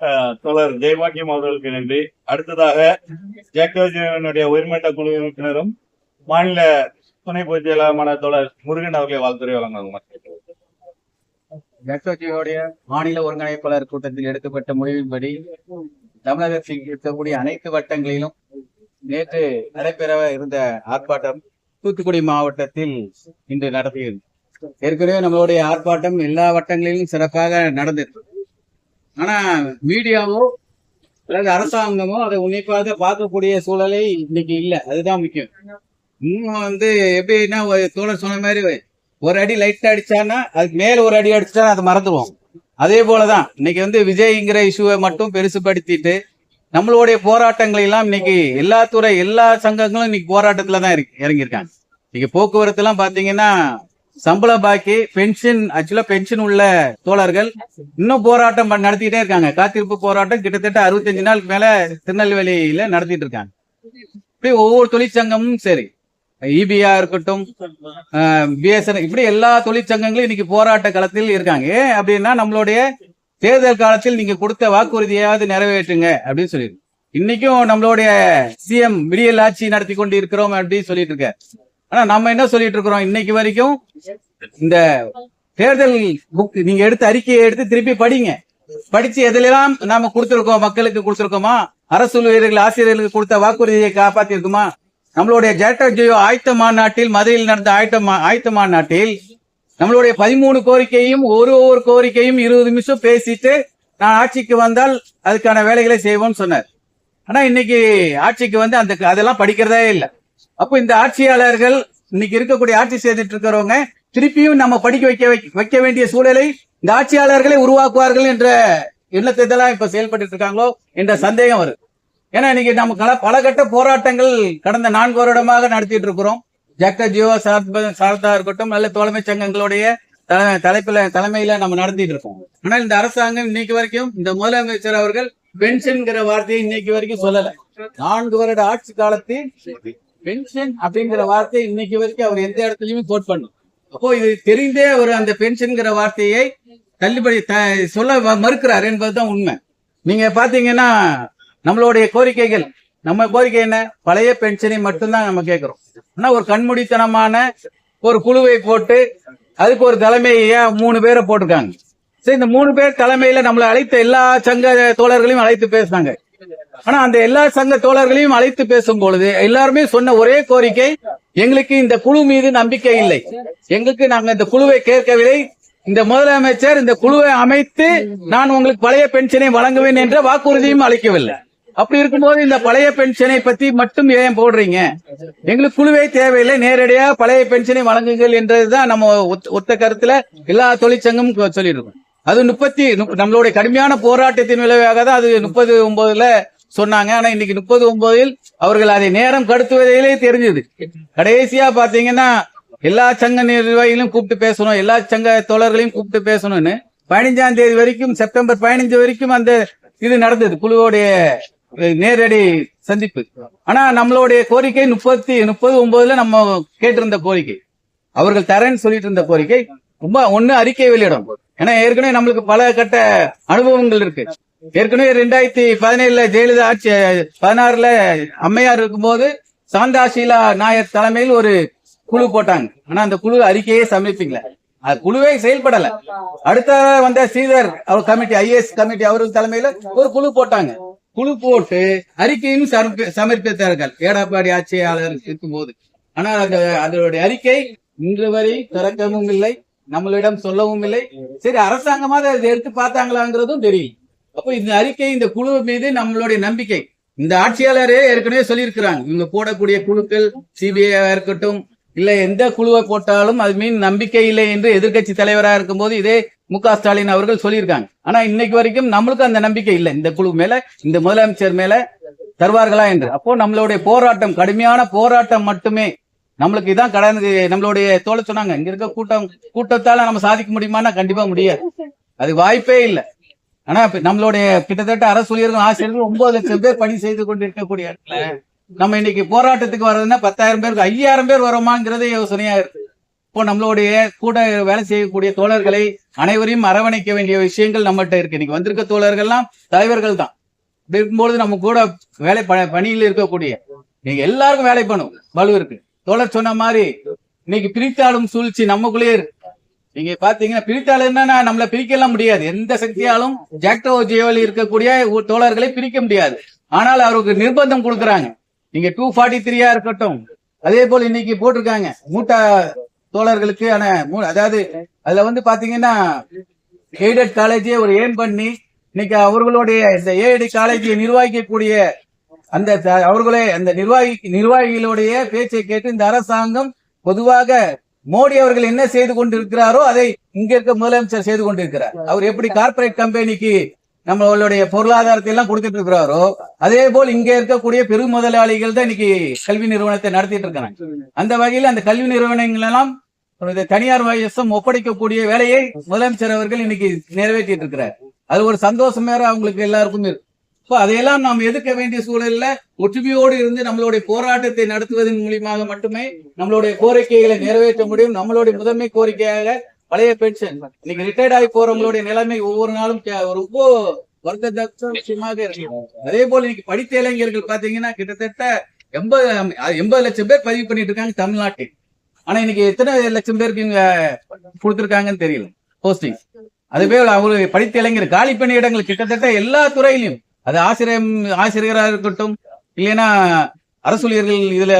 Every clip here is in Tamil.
அஹ், தோழர் ஜெயபாக்கியம் அவர்களுக்கு நன்றி. அடுத்ததாக ஜேக்கோஜனுடைய உயர்மட்ட குழு உறுப்பினரும் மாநில துணை பொதுச் செயலாளருமான தோழர் முருகன் அவர்களை வாழ்த்துறை வழங்குவாங்க ஜெக்டோஜியோடைய மாநில ஒருங்கிணைப்பாளர் கூட்டத்தில் எடுக்கப்பட்ட முடிவின்படி தமிழகத்தில் இருக்கக்கூடிய அனைத்து வட்டங்களிலும் நேற்று நடைபெற இருந்த ஆர்ப்பாட்டம் தூத்துக்குடி மாவட்டத்தில் இன்று நடத்தியது. ஏற்கனவே நம்மளுடைய ஆர்ப்பாட்டம் எல்லா வட்டங்களிலும் சிறப்பாக நடந்தது ஆனா மீடியாவோ அல்லது அரசாங்கமோ அதை உன்னிப்பாக பார்க்கக்கூடிய சூழலை இன்னைக்கு இல்லை. அதுதான் முக்கியம். இன்னும் வந்து எப்படின்னா தோழர் சொன்ன மாதிரி ஒரு அடி லைட்டா அடிச்சான்னா அதுக்கு மேல ஒரு அடி அடிச்சா அதை மறந்துடுவோம். அதே போலதான் இன்னைக்கு வந்து விஜய்ங்கிற இஷ்யூவை மட்டும் பெருசுபடுத்திட்டு நம்மளுடைய போராட்டங்களை எல்லாம் இன்னைக்கு எல்லா துறை எல்லா சங்கங்களும் இன்னைக்கு போராட்டத்துல தான் இருக்கு இறங்கியிருக்காங்க. இன்னைக்கு போக்குவரத்து எல்லாம் பாத்தீங்கன்னா சம்பள பாக்கி பென்ஷன் ஆக்சுவலா பென்ஷன் உள்ள தோழர்கள் இன்னும் போராட்டம் நடத்திட்டே நடத்திக்கிட்டே இருக்காங்க. காத்திருப்பு போராட்டம் கிட்டத்தட்ட அறுபத்தஞ்சு நாளுக்கு மேல திருநெல்வேலியில நடத்திட்டு இருக்காங்க. இப்படி ஒவ்வொரு தொழிற்சங்கமும் சரி. இபிஆ இருக்கட்டும் பிஎஸ்என் இப்படி எல்லா தொழிற்சங்கங்களும் இன்னைக்கு போராட்ட களத்தில் இருக்காங்க. ஏன் அப்படின்னா நம்மளுடைய தேர்தல் காலத்தில் நீங்க கொடுத்த வாக்குறுதியாவது நிறைவேற்றுங்க அப்படின்னு சொல்லிருக்கு இன்னைக்கும் நம்மளுடைய சிஎம் விடியல் ஆட்சி நடத்தி கொண்டு இருக்கிறோம் அப்படின்னு சொல்லிட்டு இருக்க. ஆனா நம்ம என்ன சொல்லிட்டு இருக்கிறோம்? இன்னைக்கு வரைக்கும் இந்த தேர்தல் புக் நீங்க எடுத்த அறிக்கையை எடுத்து திருப்பி படிங்க. படிச்சு எதிலெல்லாம் நாம கொடுத்திருக்கோம்? மக்களுக்கு கொடுத்திருக்கோமா? அரசு ஊழியர்கள் ஆசிரியர்களுக்கு கொடுத்த வாக்குறுதியை காப்பாத்திருக்குமா? நம்மளுடைய ஜேட்டா ஜியோ ஆயத்த மாநாட்டில் மதுரையில் நடந்த ஆயத்த மா- ஆயத்த மாநாட்டில் நம்மளுடைய பதிமூணு கோரிக்கையும் ஒரு ஒரு கோரிக்கையும் இருபது நிமிஷம் பேசிட்டு நான் ஆட்சிக்கு வந்தால் அதுக்கான வேலைகளை செய்வோம்னு சொன்னார். ஆனா இன்னைக்கு ஆட்சிக்கு வந்து அந்த அதெல்லாம் படிக்கிறதே இல்லை. அப்போ இந்த ஆட்சியாளர்கள் இன்னைக்கு இருக்கக்கூடிய ஆட்சி செய்துட்டு இருக்கிறவங்க திருப்பியும் நம்ம படிக்க வைக்க வைக்க- வைக்க வேண்டிய சூழலை இந்த ஆட்சியாளர்களே உருவாக்குவார்கள் என்ற எண்ணத்தை இதெல்லாம் இப்ப செயல்பட்டு இருக்காங்களோ என்ற சந்தேகம் வருது. ஏன்னா இன்னைக்கு நம்ம பல கட்ட போராட்டங்கள் கடந்த நான்கு வருடமாக நடத்திட்டு இருக்கிறோம். ஜக்க ஜியோ சார்ப- இருக்கட்டும் நல்ல தோழமை சங்கங்களுடைய தலைப்பில தலைமையில நம்ம நடத்திட்டு இருக்கோம். ஆனால் இந்த அரசாங்கம் இன்னைக்கு வரைக்கும் இந்த முதலமைச்சர் அவர்கள் பென்ஷன்ங்கிற வார்த்தையை இன்னைக்கு வரைக்கும் சொல்லல. நான்கு வருட ஆட்சி காலத்தில் பென்ஷன் அப்படிங்கிற வார்த்தை இன்னைக்கு வரைக்கும் அவர் எந்த இடத்துலயுமே கோட் பண்ணும் அப்போ இது தெரிந்தே அவர் அந்த பென்ஷன்ங்கிற வார்த்தையை தள்ளுபடி த- சொல்ல மறுக்கிறார் என்பதுதான் உண்மை. நீங்க பாத்தீங்கன்னா நம்மளுடைய கோரிக்கைகள் நம்ம கோரிக்கை என்ன? பழைய பென்ஷனை மட்டும்தான் நம்ம கேட்கிறோம் ஆனா ஒரு கண்மூடித்தனமான ஒரு குழுவை போட்டு அதுக்கு ஒரு தலைமையை மூணு பேரை போட்டிருக்காங்க. சரி இந்த மூணு பேர் தலைமையில நம்மளை அழைத்த எல்லா சங்க தோழர்களையும் அழைத்து பேசினாங்க ஆனா அந்த எல்லா சங்க தோழர்களையும் அழைத்து பேசும் பொழுது எல்லாருமே சொன்ன ஒரே கோரிக்கை எங்களுக்கு இந்த குழு மீது நம்பிக்கை இல்லை. எங்களுக்கு நாங்க இந்த குழுவை கேட்கவில்லை. இந்த முதலமைச்சர் இந்த குழுவை அமைத்து நான் உங்களுக்கு பழைய பென்ஷனை வழங்குவேன் என்ற வாக்குறுதியும் அளிக்கவில்லை. அப்படி இருக்கும்போது இந்த பழைய பென்ஷனை பத்தி மட்டும் ஏன் போடுறீங்க? எங்களுக்கு குழுவே தேவையில்லை. நேரடியா பழைய பென்ஷனை வழங்குங்கள் என்றதுதான் நம்ம ஒத்த- ஒத்த கருத்துல எல்லா தொழிற்சங்கமும் சொல்லிட்டு அது முப்பத்தி நம்மளுடைய கடுமையான போராட்டத்தின் விளைவாக தான் அது முப்பது ஒன்பதுல சொன்னாங்க. ஆனா இன்னைக்கு முப்பது ஒன்பதில் அவர்கள் அதை நேரம் கடத்துவதிலே தெரிஞ்சது. கடைசியா பாத்தீங்கன்னா எல்லா சங்க நிர்வாகிகளையும் கூப்பிட்டு பேசணும் எல்லா சங்க தோழர்களையும் கூப்பிட்டு பேசணும்னு பதினஞ்சாம் தேதி வரைக்கும் செப்டம்பர் பதினஞ்சு வரைக்கும் அந்த இது நடந்தது குழுவோடைய நேரடி சந்திப்பு. ஆனா நம்மளுடைய கோரிக்கை முப்பத்தி முப்பது ஒன்பதுல நம்ம கேட்டிருந்த கோரிக்கை. அவர்கள் தரேன்னு சொல்லிட்டு இருந்த கோரிக்கை ரொம்ப ஒண்ணு அறிக்கை வெளியிடும். ஏன்னா ஏற்கனவே நம்மளுக்கு பல கட்ட அனுபவங்கள் இருக்கு. ஏற்கனவே ரெண்டாயிரத்தி பதினேழுல ஜெயலலிதா ஆட்சி பதினாறுல அம்மையார் இருக்கும்போது சாந்தா ஷீலா நாயர் தலைமையில் ஒரு குழு போட்டாங்க. ஆனா அந்த குழு அறிக்கையே சமர்ப்பிக்கல. அது குழுவே செயல்படல. அடுத்த வந்த ஸ்ரீதர் அவர் கமிட்டி ஐஏஎஸ் கமிட்டி அவர்கள் தலைமையில ஒரு குழு போட்டாங்க. குழு போட்டு அறிக்கையும் சமர்ப்பித்தார்கள். எடப்பாடி ஆட்சியாளர் இருக்கும்போது. ஆனா அந்த அதனுடைய அறிக்கை இன்று வரை திறக்கவும் இல்லை. நம்மளிடம் சொல்லவும் இல்லை. சரி அரசாங்கமாக அதை எடுத்து பார்த்தாங்களாங்கிறதும் தெரியும். அப்போ இந்த அறிக்கை இந்த குழு மீது நம்மளுடைய நம்பிக்கை. இந்த ஆட்சியாளரே ஏற்கனவே சொல்லியிருக்கிறாங்க. இவங்க போடக்கூடிய குழுக்கள் சிபிஐ இருக்கட்டும் இல்ல எந்த குழுவை போட்டாலும் அது மீன் நம்பிக்கை இல்லை என்று எதிர்க்கட்சி தலைவராக இருக்கும்போது இதே மு க ஸ்டாலின் அவர்கள் சொல்லியிருக்காங்க. ஆனா இன்னைக்கு வரைக்கும் நம்மளுக்கு அந்த நம்பிக்கை இல்லை. இந்த குழு மேல இந்த முதலமைச்சர் மேல தருவார்களா என்று. அப்போ நம்மளுடைய போராட்டம் கடுமையான போராட்டம் மட்டுமே நம்மளுக்கு இதான் கடந்து நம்மளுடைய தோழ சொன்னாங்க இங்க இருக்க கூட்டம் கூட்டத்தால நம்ம சாதிக்க முடியுமான்னா கண்டிப்பா முடியாது. அது வாய்ப்பே இல்லை. ஆனா நம்மளுடைய கிட்டத்தட்ட அரசு ஊழியர்கள் ஆசிரியர்கள் ஒன்பது லட்சம் பேர் பணி செய்து கொண்டு இருக்கக்கூடிய இடத்துல நம்ம இன்னைக்கு போராட்டத்துக்கு வர்றதுன்னா பத்தாயிரம் பேருக்கு ஐயாயிரம் பேர் வரோமாங்கிறதே யோசனையா இருக்கு. இப்போ நம்மளுடைய கூட வேலை செய்யக்கூடிய தோழர்களை அனைவரையும் அரவணைக்க வேண்டிய விஷயங்கள் நம்மகிட்ட இருக்கு. இன்னைக்கு வந்திருக்க தோழர்கள்லாம் தலைவர்கள் தான். இப்படி நம்ம கூட வேலை பணியில் இருக்கக்கூடிய நீங்க எல்லாருக்கும் வேலை பண்ணும் வலு இருக்கு தோழர் சொன்ன மாதிரி இன்னைக்கு பிரித்தாளும் சூழ்ச்சி நமக்குள்ளேயே நீங்க பாத்தீங்கன்னா பிரித்தாள் என்னன்னா நம்மள பிரிக்கலாம் முடியாது. எந்த சக்தியாலும் ஜாக்டோ இருக்கக்கூடிய தோழர்களை பிரிக்க முடியாது. ஆனால் அவருக்கு நிர்பந்தம் கொடுக்குறாங்க. நீங்க டூ ஃபார்ட்டி த்ரீயா இருக்கட்டும் அதே போல இன்னைக்கு போட்டிருக்காங்க. மூட்டா தோழர்களுக்கு ஆனா மூ- அதாவது அதுல வந்து பாத்தீங்கன்னா எய்டட் காலேஜே ஒரு ஏம் பண்ணி இன்னைக்கு அவர்களுடைய இந்த ஏஐடி காலேஜை நிர்வகிக்கக்கூடிய அந்த அவர்களே அந்த நிர்வாகி நிர்வாகிகளுடைய பேச்சை கேட்டு இந்த அரசாங்கம் பொதுவாக மோடி அவர்கள் என்ன செய்து கொண்டிருக்கிறாரோ அதை இங்க இருக்க முதலமைச்சர் செய்து கொண்டிருக்கிறார். அவர் எப்படி கார்ப்பரேட் கம்பெனிக்கு நம்மளுடைய பொருளாதாரத்தை எல்லாம் கொடுத்துட்டு இருக்கிறாரோ அதே போல் இங்க இருக்கக்கூடிய பெரு முதலாளிகள் தான் இன்னைக்கு கல்வி நிறுவனத்தை நடத்திட்டு இருக்காங்க. அந்த வகையில் அந்த கல்வி நிறுவனங்கள் எல்லாம் தனியார் வயசம் ஒப்படைக்கக்கூடிய வேலையை முதலமைச்சர் அவர்கள் இன்னைக்கு நிறைவேற்றிட்டு இருக்கிறார். அது ஒரு சந்தோஷம் வேற அவங்களுக்கு எல்லாருக்கும் இருக்கு. இப்போ அதையெல்லாம் நாம் எதிர்க்க வேண்டிய சூழல்ல ஒற்றுமையோடு இருந்து நம்மளுடைய போராட்டத்தை நடத்துவதன் மூலியமாக மட்டுமே நம்மளுடைய கோரிக்கைகளை நிறைவேற்ற முடியும். நம்மளுடைய முதன்மை கோரிக்கையாக பழைய பென்ஷன் இன்னைக்கு ரிட்டையர்ட் ஆகி போறவங்களுடைய நிலைமை ஒவ்வொரு நாளும் ரொம்ப வருத்தமாக விஷயமாக இருக்கு. அதே போல இன்னைக்கு படித்த இளைஞர்கள் பாத்தீங்கன்னா கிட்டத்தட்ட எண்பது எண்பது லட்சம் பேர் பதிவு பண்ணிட்டு இருக்காங்க தமிழ்நாட்டில். ஆனா இன்னைக்கு எத்தனை லட்சம் பேருக்கு இங்க கொடுத்துருக்காங்கன்னு தெரியல. போஸ்டிங் அதுவே அவரு படித்த இளைஞர். காலி பணியிடங்கள் கிட்டத்தட்ட எல்லா துறையிலும் அது ஆசிரியம் ஆசிரியராக இருக்கட்டும் இல்லைன்னா அரசூழியர்கள் இதுல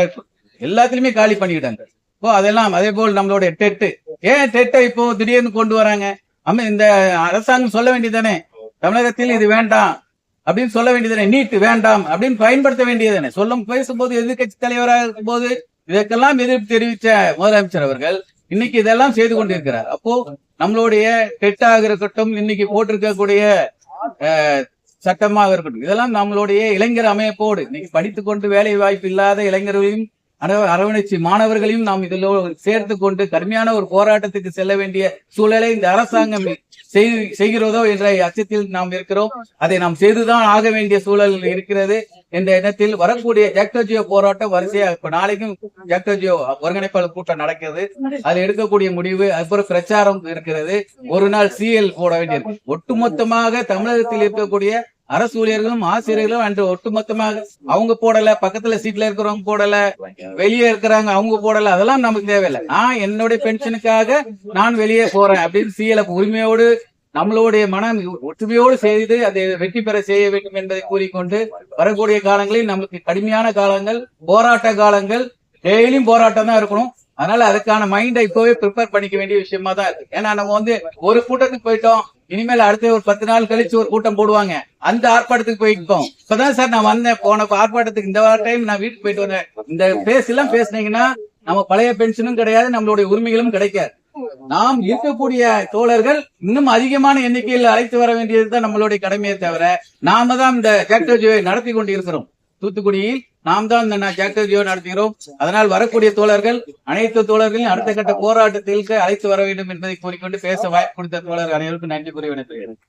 எல்லாத்துலயுமே காலி பண்ணிக்கிட்டாங்க. இப்போ அதெல்லாம் அதே போல் நம்மளுடைய டெட்டு. ஏன் டெட்டை இப்போ திடீர்னு கொண்டு வராங்க? அம்ம இந்த அரசாங்கம் சொல்ல வேண்டியதானே தமிழகத்தில் இது வேண்டாம் அப்படின்னு சொல்ல வேண்டியதானே நீட் வேண்டாம் அப்படின்னு பயன்படுத்த வேண்டியதானே சொல்லும் பேசும்போது எதிர்க்கட்சி தலைவராக இருக்கும்போது இதற்கெல்லாம் எதிர்ப்பு தெரிவித்த முதலமைச்சர் அவர்கள் இன்னைக்கு இதெல்லாம் செய்து கொண்டிருக்கிறார். அப்போ நம்மளுடைய டெட்டாக இருக்கட்டும் இன்னைக்கு போட்டிருக்கக்கூடிய அஹ், சட்டமாக இருக்கட்டும். இதெல்லாம் நம்மளுடைய இளைஞர் அமைப்போடு. இன்னைக்கு படித்துக்கொண்டு வேலை வாய்ப்பு இல்லாத இளைஞர்களையும் அரவணைச்சி மாணவர்களையும் நாம் இதில் சேர்த்து கொண்டு கடுமையான ஒரு போராட்டத்துக்கு செல்ல வேண்டிய சூழலை இந்த அரசாங்கம் செய்- செய்கிறதோ என்ற அச்சத்தில் நாம் இருக்கிறோம். அதை நாம் செய்துதான் ஆக வேண்டிய சூழல் இருக்கிறது என்ற எண்ணத்தில் வரக்கூடிய ஜாக்டோஜியோ போராட்டம் வரிசையா இப்ப நாளைக்கும் ஜாக்டோஜியோ ஒருங்கிணைப்பாளர் கூட்டம் நடக்கிறது. அது எடுக்கக்கூடிய முடிவு அப்புறம் பிரச்சாரம் இருக்கிறது. ஒரு நாள் சிஎல் போட வேண்டியது. ஒட்டுமொத்தமாக தமிழகத்தில் இருக்கக்கூடிய அரசு ஊழியர்களும் ஆசிரியர்களும் அன்று ஒட்டுமொத்தமாக அவங்க போடல பக்கத்துல சீட்ல இருக்கிறவங்க போடல வெளியே இருக்கிறாங்க அவங்க போடல அதெல்லாம் நமக்கு தேவையில்லை. நான் என்னுடைய பென்ஷனுக்காக நான் வெளியே போறேன் அப்படின்னு சிஎல உரிமையோடு நம்மளுடைய மனம் ஒற்றுமையோடு செய்து அதை வெற்றி பெற செய்ய வேண்டும் என்பதை கூறிக்கொண்டு வரக்கூடிய காலங்களில் நமக்கு கடுமையான காலங்கள் போராட்ட காலங்கள் டெய்லியும் போராட்டம் தான் இருக்கணும். அதனால அதுக்கான மைண்டை இப்பவே ப்ரிப்பேர் பண்ணிக்க வேண்டிய விஷயமா தான் இருக்கு. ஏன்னா நம்ம வந்து ஒரு கூட்டத்துக்கு போயிட்டோம் இனிமேல் அடுத்த ஒரு பத்து நாள் கழிச்சு ஒரு கூட்டம் போடுவாங்க. அந்த ஆர்ப்பாட்டத்துக்கு போயிட்டோம். இப்பதான் சார் நான் வந்தேன். போன ஆர்ப்பாட்டத்துக்கு இந்த டைம் நான் வீட்டுக்கு போயிட்டு வந்தேன். இந்த பேஸ் எல்லாம் பேசுனீங்கன்னா நம்ம பழைய பென்ஷனும் கிடையாது நம்மளுடைய உரிமைகளும் கிடைக்காது. நாம் இருக்கக்கூடிய தோழர்கள் இன்னும் அதிகமான எண்ணிக்கையில் அழைத்து வர வேண்டியதுதான் நம்மளுடைய கடமையை தவிர நாம தான் இந்த கேக்டர் நடத்தி கொண்டு இருக்கிறோம் தூத்துக்குடியில் நாம் தான் இந்த ஜாக்கிரதையோ நடத்துகிறோம். அதனால் வரக்கூடிய தோழர்கள் அனைத்து தோழர்களையும் அடுத்த கட்ட போராட்டத்திற்கு அழைத்து வர வேண்டும் என்பதை கூறிக்கொண்டு பேச வாய்ப்பு கொடுத்த தோழர் அனைவருக்கும் நன்றி கூறி விடைபெறுகிறேன்.